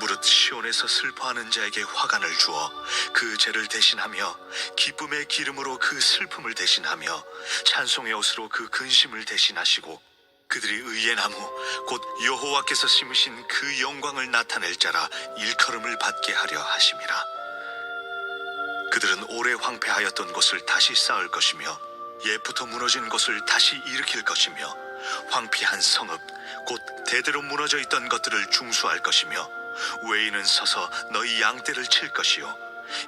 무릇 시온에서 슬퍼하는 자에게 화관을 주어 그 죄를 대신하며 기쁨의 기름으로 그 슬픔을 대신하며 찬송의 옷으로 그 근심을 대신하시고 그들이 의의 나무 곧 여호와께서 심으신 그 영광을 나타낼 자라 일컬음을 받게 하려 하심이라. 그들은 오래 황폐하였던 곳을 다시 쌓을 것이며 옛부터 무너진 곳을 다시 일으킬 것이며 황폐한 성읍 곧 대대로 무너져 있던 것들을 중수할 것이며 외인은 서서 너희 양떼를 칠 것이요.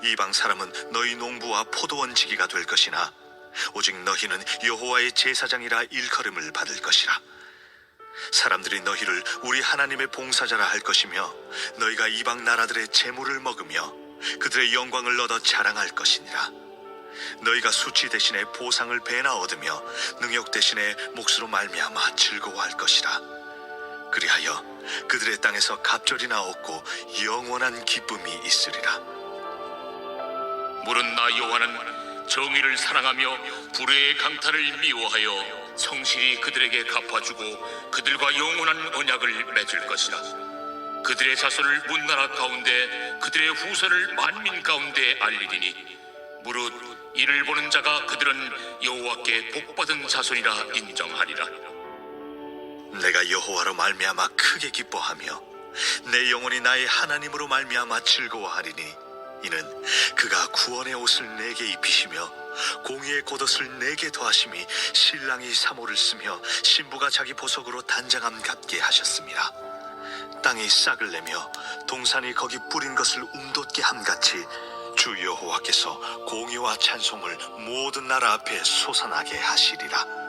이방 사람은 너희 농부와 포도원 지기가 될 것이나 오직 너희는 여호와의 제사장이라 일컬음을 받을 것이라. 사람들이 너희를 우리 하나님의 봉사자라 할 것이며 너희가 이방 나라들의 재물을 먹으며 그들의 영광을 얻어 자랑할 것이니라. 너희가 수치 대신에 보상을 배나 얻으며 능욕 대신에 몫으로 말미암아 즐거워할 것이라 그리하여 그들의 땅에서 갑절이나 얻고 영원한 기쁨이 있으리라. 무릇 나 여호와는 정의를 사랑하며 불의의 강탈을 미워하여 성실히 그들에게 갚아주고 그들과 영원한 언약을 맺을 것이라. 그들의 자손을 문나라 가운데 그들의 후손을 만민 가운데 알리리니 무릇 이를 보는 자가 그들은 여호와께 복받은 자손이라 인정하리라 내가 여호와로 말미암아 크게 기뻐하며 내 영혼이 나의 하나님으로 말미암아 즐거워하리니 이는 그가 구원의 옷을 내게 입히시며 공의의 겉옷을 내게 더하심이 신랑이 사모를 쓰며 신부가 자기 보석으로 단장함 같게 하셨습니다. 땅이 싹을 내며 동산이 거기 뿌린 것을 움돋게 함같이 주 여호와께서 공의와 찬송을 모든 나라 앞에 솟아나게 하시리라.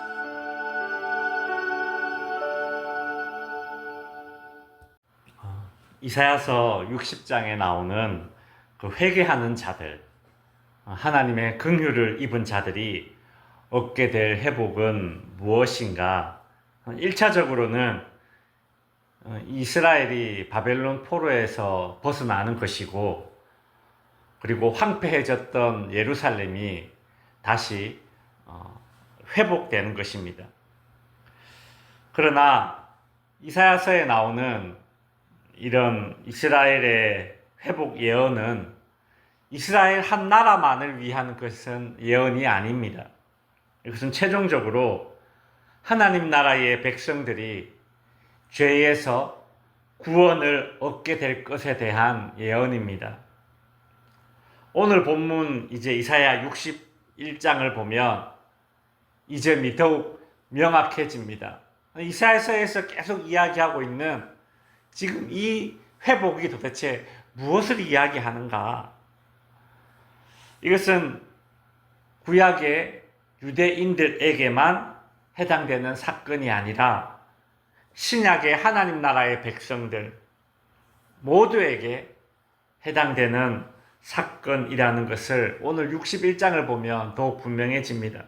이사야서 60장에 나오는 그 회개하는 자들, 어, 하나님의 긍휼을 입은 자들이 얻게 될 회복은 무엇인가? 1차적으로는 어, 이스라엘이 바벨론 포로에서 벗어나는 것이고, 그리고 황폐해졌던 예루살렘이 다시 어, 회복되는 것입니다. 그러나 이사야서에 나오는 이런 이스라엘의 회복 예언은 이스라엘 한 나라만을 위한 것은 예언이 아닙니다. 이것은 최종적으로 하나님 나라의 백성들이 죄에서 구원을 얻게 될 것에 대한 예언입니다. 오늘 본문 이제 이사야 61장을 보면 이 점이 더욱 명확해집니다. 이사야서에서 계속 이야기하고 있는 지금 이 회복이 도대체 무엇을 이야기하는가? 이것은 구약의 유대인들에게만 해당되는 사건이 아니라 신약의 하나님 나라의 백성들 모두에게 해당되는 사건이라는 것을 오늘 61장을 보면 더욱 분명해집니다.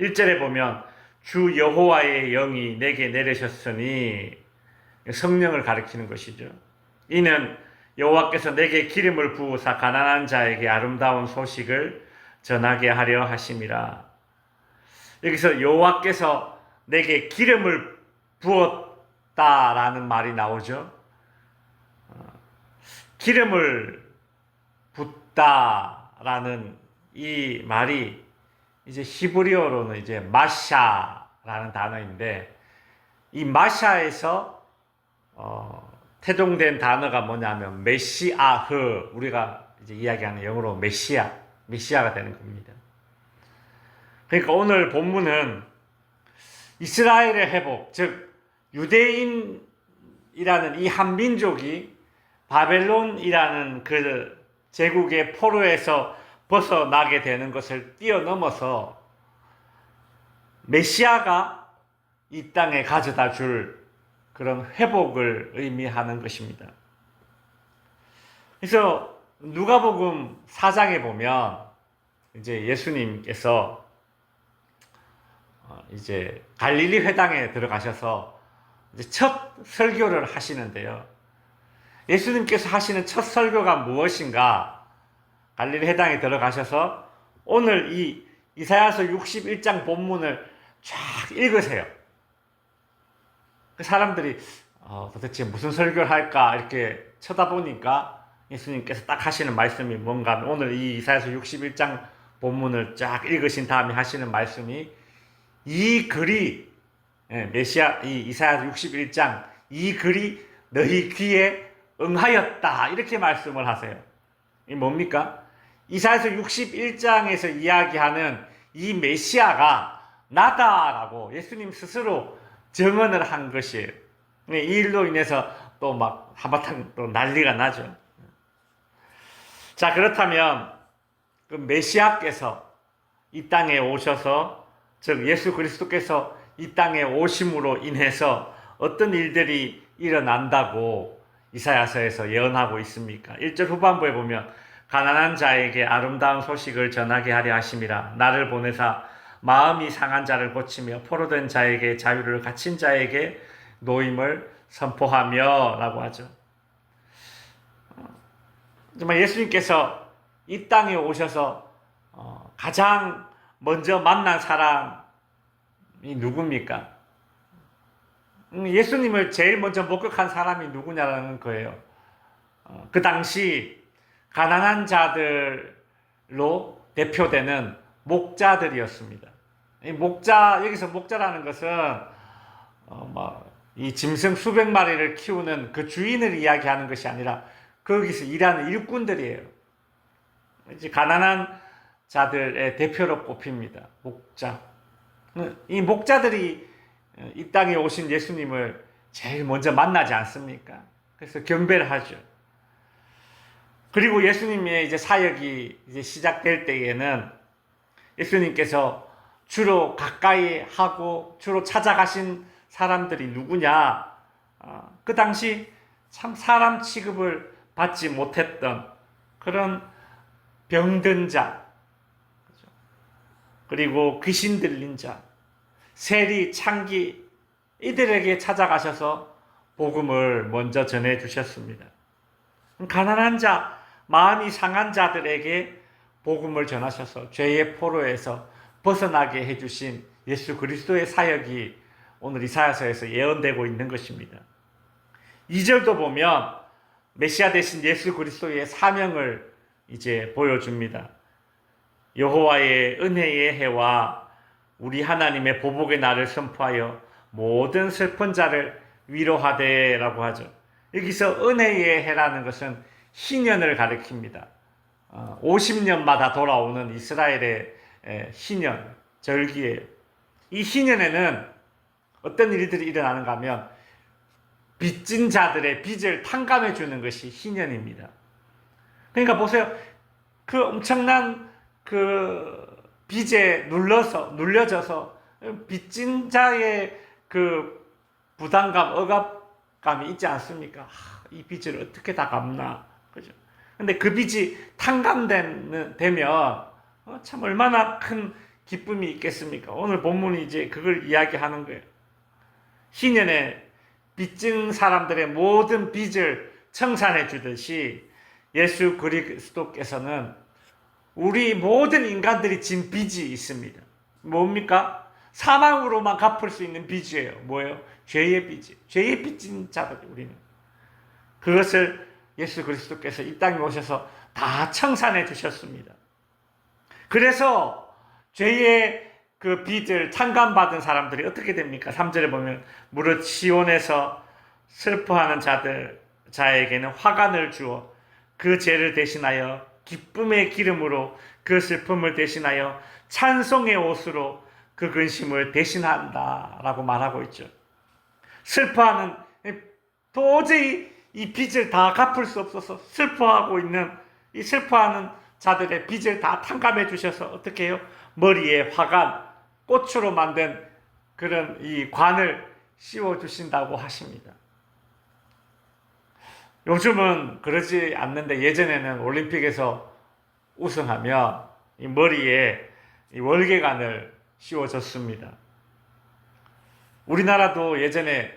1절에 보면 주 여호와의 영이 내게 내리셨으니 성령을 가리키는 것이죠. 이는 여호와께서 내게 기름을 부으사 가난한 자에게 아름다운 소식을 전하게 하려 하심이라. 여기서 여호와께서 내게 기름을 부었다라는 말이 나오죠. 어, 기름을 붓다라는 이 말이 이제 히브리어로는 이제 마샤라는 단어인데 이 마샤에서 어, 태동된 단어가 뭐냐면 메시아흐 우리가 이제 이야기하는 영어로 메시아 메시아가 되는 겁니다. 그러니까 오늘 본문은 이스라엘의 회복, 즉 유대인이라는 이 한 민족이 바벨론이라는 그 제국의 포로에서 벗어나게 되는 것을 뛰어넘어서 메시아가 이 땅에 가져다 줄 그런 회복을 의미하는 것입니다. 그래서 누가복음 4장에 보면 이제 예수님께서 어, 이제 갈릴리 회당에 들어가셔서 첫 설교를 하시는데요. 예수님께서 하시는 첫 설교가 무엇인가? 갈릴리 회당에 들어가셔서 오늘 이 이사야서 61장 본문을 쫙 읽으세요. 그 사람들이 어, 도대체 무슨 설교를 할까 이렇게 쳐다보니까 예수님께서 딱 하시는 말씀이 뭔가 오늘 이 이사야서 61장 본문을 쫙 읽으신 다음에 하시는 말씀이 이 글이 예, 메시아 이 이사야 61장 이 글이 너희 귀에 응하였다 이렇게 말씀을 하세요. 이 뭡니까? 이사야서 61장에서 이야기하는 이 메시아가 나다라고 예수님 스스로 증언을 한 것이에요. 이 일로 인해서 또막 한바탕 또 난리가 나죠. 자 그렇다면 그 메시아께서 이 땅에 오셔서 즉 예수 그리스도께서 이 땅에 오심으로 인해서 어떤 일들이 일어난다고 이사야서에서 예언하고 있습니까? 1절 후반부에 보면 가난한 자에게 아름다운 소식을 전하게 하려 하심이라 나를 보내사 마음이 상한 자를 고치며 포로된 자에게 자유를 갇힌 자에게 노임을 선포하며 라고 하죠. 정말 예수님께서 이 땅에 오셔서 어, 가장 먼저 만난 사람이 누굽니까? 음, 예수님을 제일 먼저 목격한 사람이 누구냐라는 거예요. 어, 그 당시 가난한 자들로 대표되는 목자들이었습니다. 이 목자 여기서 목자라는 것은 어, 뭐이 짐승 수백 마리를 키우는 그 주인을 이야기하는 것이 아니라 거기서 일하는 일꾼들이에요. 이제 가난한 자들의 대표로 꼽힙니다. 목자. 이 목자들이 이 땅에 오신 예수님을 제일 먼저 만나지 않습니까? 그래서 경배를 하죠. 그리고 예수님의 이제 사역이 이제 시작될 때에는 예수님께서 주로 가까이 하고 주로 찾아가신 사람들이 누구냐? 어, 그 당시 참 사람 취급을 받지 못했던 그런 병든 자? 그리고 귀신 들린 자, 세리, 창기 이들에게 찾아가셔서 복음을 먼저 전해 주셨습니다. 가난한 자, 마음이 상한 자들에게 복음을 전하셔서 죄의 포로에서 벗어나게 해주신 예수 그리스도의 사역이 오늘 이사야서에서 예언되고 있는 것입니다. 2절도 보면 메시아 대신 예수 그리스도의 사명을 이제 보여줍니다. 여호와의 은혜의 해와 우리 하나님의 보복의 날을 선포하여 모든 슬픈 자를 위로하되라고 하죠. 여기서 은혜의 해라는 것은 희년을 가리킵니다. 50년마다 돌아오는 이스라엘의 희년, 절기예요. 이 희년에는 어떤 일들이 일어나는가 하면 빚진 자들의 빚을 탕감해 주는 것이 희년입니다. 그러니까 보세요. 그 엄청난 그 빚에 눌러서 눌려져서 빚진 자의 그 부담감, 억압감이 있지 않습니까? 하, 이 빚을 어떻게 다 갚나, 그죠? 근데 그 빚이 탕감되면 어, 참 얼마나 큰 기쁨이 있겠습니까? 오늘 본문이 이제 그걸 이야기하는 거예요. 희년에 빚진 사람들의 모든 빚을 청산해 주듯이 예수 그리스도께서는 우리 모든 인간들이 진 빚이 있습니다. 뭡니까? 사망으로만 갚을 수 있는 빚이에요. 뭐예요? 죄의 빚이. 죄의 빚진 자들 우리는. 그것을 예수 그리스도께서 이 땅에 오셔서 다 청산해 주셨습니다. 그래서 죄의 그 빚을 창감받은 사람들이 어떻게 됩니까? 3절에 보면 무릇 시온에서 슬퍼하는 자들 자에게는 화관을 주어 그 죄를 대신하여 기쁨의 기름으로 그 슬픔을 대신하여 찬송의 옷으로 그 근심을 대신한다라고 말하고 있죠. 슬퍼하는 도저히 이 빚을 다 갚을 수 없어서 슬퍼하고 있는 이 슬퍼하는 자들의 빚을 다 탕감해 주셔서 어떻게 해요? 머리에 화관, 꽃으로 만든 그런 이 관을 씌워 주신다고 하십니다. 요즘은 그러지 않는데 예전에는 올림픽에서 우승하면 이 머리에 이 월계관을 씌워줬습니다. 우리나라도 예전에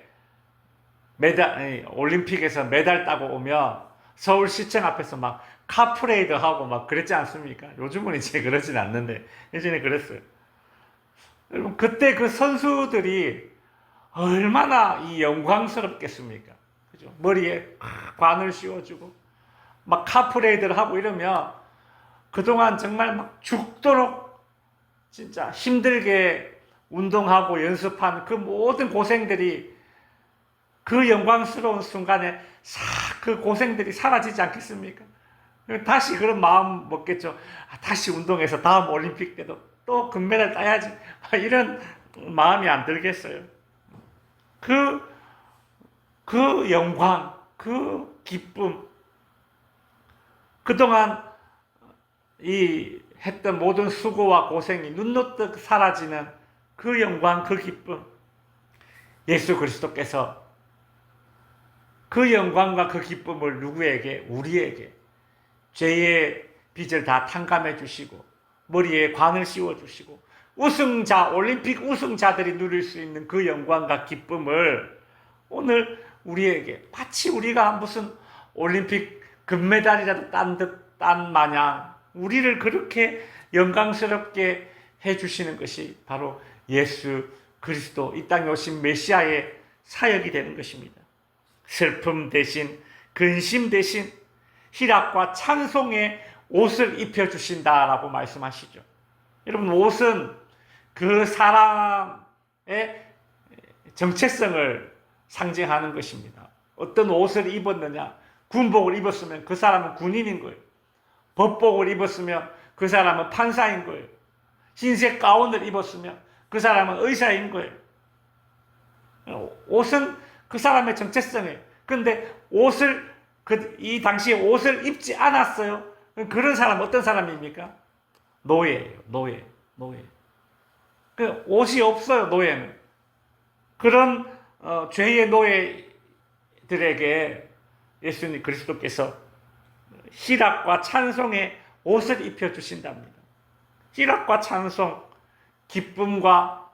메달 올림픽에서 메달 따고 오면 서울시청 앞에서 막 카프레이드 하고 막 그랬지 않습니까? 요즘은 이제 그러진 않는데 예전에 그랬어요. 여러분 그때 그 선수들이 얼마나 이 영광스럽겠습니까? 그죠? 머리에 관을 씌워주고 막 카프레이드를 하고 이러면 그동안 정말 막 죽도록 진짜 힘들게 운동하고 연습한 그 모든 고생들이 그 영광스러운 순간에 싹 그 고생들이 사라지지 않겠습니까? 다시 그런 마음 먹겠죠. 아, 다시 운동해서 다음 올림픽 때도 또 금메달 따야지. 아, 이런 마음이 안 들겠어요. 그, 그 영광, 그 기쁨, 그동안 이 했던 모든 수고와 고생이 눈 놓듯 사라지는 그 영광, 그 기쁨. 예수 그리스도께서 그 영광과 그 기쁨을 누구에게? 우리에게. 죄의 빚을 다 탕감해 주시고, 머리에 관을 씌워 주시고, 우승자, 올림픽 우승자들이 누릴 수 있는 그 영광과 기쁨을 오늘 우리에게 마치 우리가 무슨 올림픽 금메달이라도 딴 듯, 딴 마냥 우리를 그렇게 영광스럽게 해 주시는 것이 바로 예수 그리스도 이 땅에 오신 메시아의 사역이 되는 것입니다. 슬픔 대신 근심 대신 희락과 찬송의 옷을 입혀주신다라고 말씀하시죠. 여러분 옷은 그 사람의 정체성을 상징하는 것입니다. 어떤 옷을 입었느냐 군복을 입었으면 그 사람은 군인인 거예요. 법복을 입었으면 그 사람은 판사인 거예요. 흰색 가운을 입었으면 그 사람은 의사인 거예요. 옷은 그 사람의 정체성이에요. 근데 옷을 그, 이 당시에 옷을 입지 않았어요. 그런 사람 어떤 사람입니까? 노예예요. 노예. 노예. 그 옷이 없어요. 노예는. 그런 어, 죄의 노예들에게 예수님 그리스도께서 희락과 찬송의 옷을 입혀 주신답니다. 희락과 찬송, 기쁨과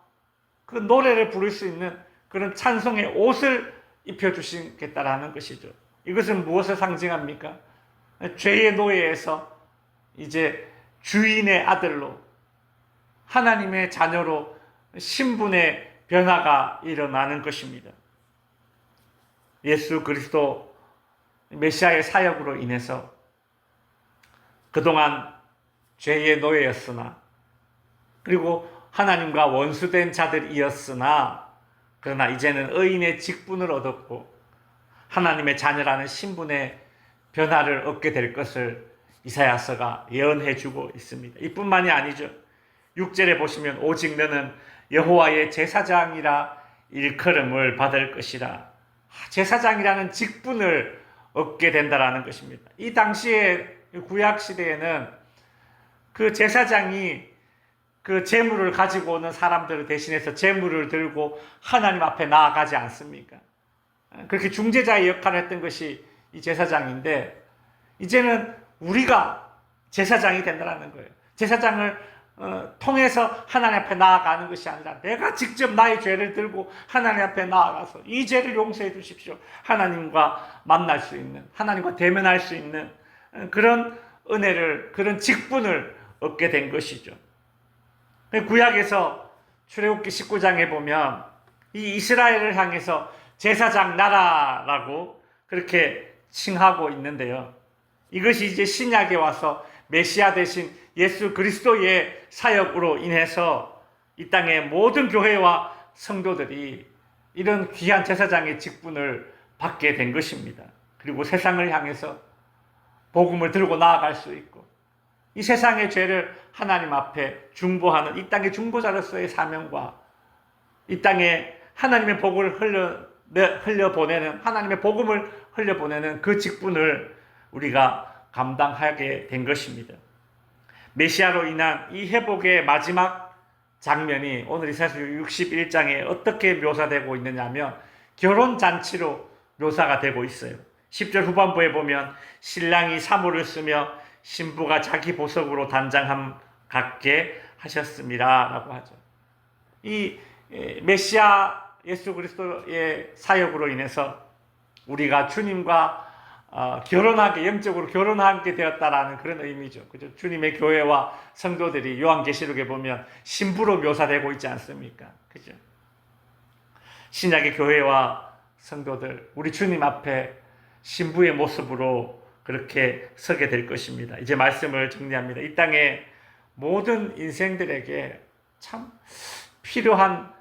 그 노래를 부를 수 있는 그런 찬송의 옷을 입혀 주시겠다라는 것이죠. 이것은 무엇을 상징합니까? 죄의 노예에서 이제 주인의 아들로 하나님의 자녀로 신분의 변화가 일어나는 것입니다. 예수 그리스도 메시아의 사역으로 인해서 그동안 죄의 노예였으나 그리고 하나님과 원수된 자들이었으나 그러나 이제는 의인의 직분을 얻었고 하나님의 자녀라는 신분의 변화를 얻게 될 것을 이사야서가 예언해 주고 있습니다. 이뿐만이 아니죠. 6절에 보시면 오직 너는 여호와의 제사장이라 일컬음을 받을 것이라. 제사장이라는 직분을 얻게 된다라는 것입니다. 이 당시에 구약 시대에는 그 제사장이 그 재물을 가지고 오는 사람들을 대신해서 재물을 들고 하나님 앞에 나아가지 않습니까? 그렇게 중재자의 역할을 했던 것이 이 제사장인데 이제는 우리가 제사장이 된다는 거예요. 제사장을 어, 통해서 하나님 앞에 나아가는 것이 아니라 내가 직접 나의 죄를 들고 하나님 앞에 나아가서 이 죄를 용서해 주십시오. 하나님과 만날 수 있는 하나님과 대면할 수 있는 어, 그런 은혜를 그런 직분을 얻게 된 것이죠. 구약에서 출애굽기 19장에 보면 이 이스라엘을 향해서 제사장 나라라고 그렇게 칭하고 있는데요. 이것이 이제 신약에 와서 메시아 대신 예수 그리스도의 사역으로 인해서 이 땅의 모든 교회와 성도들이 이런 귀한 제사장의 직분을 받게 된 것입니다. 그리고 세상을 향해서 복음을 들고 나아갈 수 있고 이 세상의 죄를 하나님 앞에 중보하는 이 땅의 중보자로서의 사명과 이 땅에 하나님의 복을 흘려 흘려 보내는 하나님의 복음을 흘려 보내는 그 직분을 우리가 감당하게 된 것입니다. 메시아로 인한 이 회복의 마지막 장면이 오늘 이사야 61장에 어떻게 묘사되고 있느냐면 결혼 잔치로 묘사가 되고 있어요. 10절 후반부에 보면 신랑이 사물을 쓰며 신부가 자기 보석으로 단장함 같게 하셨습니다 라고 하죠. 이 에, 메시아 예수 그리스도의 사역으로 인해서 우리가 주님과 어, 결혼하게 영적으로 결혼하게 되었다라는 그런 의미죠. 그죠? 주님의 교회와 성도들이 요한계시록에 보면 신부로 묘사되고 있지 않습니까? 그죠? 신약의 교회와 성도들 우리 주님 앞에 신부의 모습으로 그렇게 서게 될 것입니다. 이제 말씀을 정리합니다. 이 땅의 모든 인생들에게 참 필요한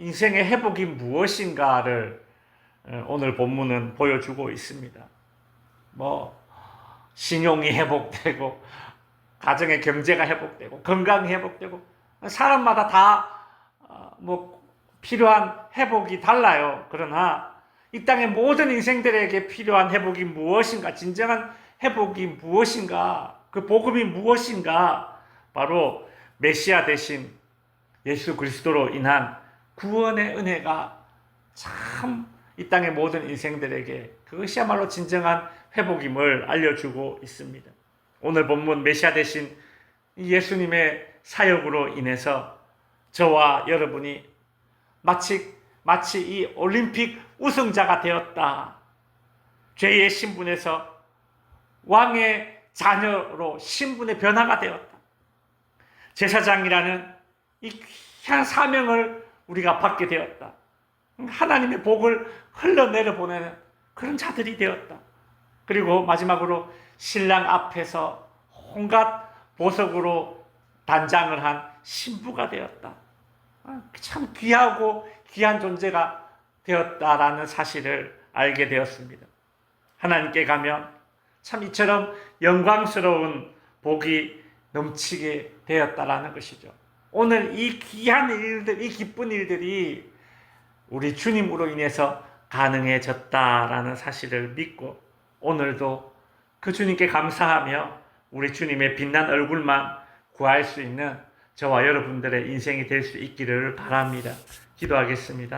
인생의 회복이 무엇인가를 어, 오늘 본문은 보여주고 있습니다. 뭐 신용이 회복되고 가정의 경제가 회복되고 건강이 회복되고 사람마다 다 뭐 필요한 회복이 달라요. 그러나 이 땅의 모든 인생들에게 필요한 회복이 무엇인가? 진정한 회복이 무엇인가? 그 복음이 무엇인가? 바로 메시아 대신 예수 그리스도로 인한 구원의 은혜가 참 이 땅의 모든 인생들에게 그것이야말로 진정한 회복임을 알려주고 있습니다. 오늘 본문 메시아 대신 예수님의 사역으로 인해서 저와 여러분이 마치 마치 이 올림픽 우승자가 되었다. 죄의 신분에서 왕의 자녀로 신분의 변화가 되었다. 제사장이라는 이 사명을 우리가 받게 되었다. 하나님의 복을 흘러내려 보내는 그런 자들이 되었다. 그리고 마지막으로 신랑 앞에서 온갖 보석으로 단장을 한 신부가 되었다. 아, 참 귀하고 귀한 존재가 되었다라는 사실을 알게 되었습니다. 하나님께 가면 참 이처럼 영광스러운 복이 넘치게 되었다라는 것이죠. 오늘 이 귀한 일들, 이 기쁜 일들이 우리 주님으로 인해서 가능해졌다라는 사실을 믿고 오늘도 그 주님께 감사하며 우리 주님의 빛난 얼굴만 구할 수 있는 저와 여러분들의 인생이 될 수 있기를 바랍니다. 기도하겠습니다.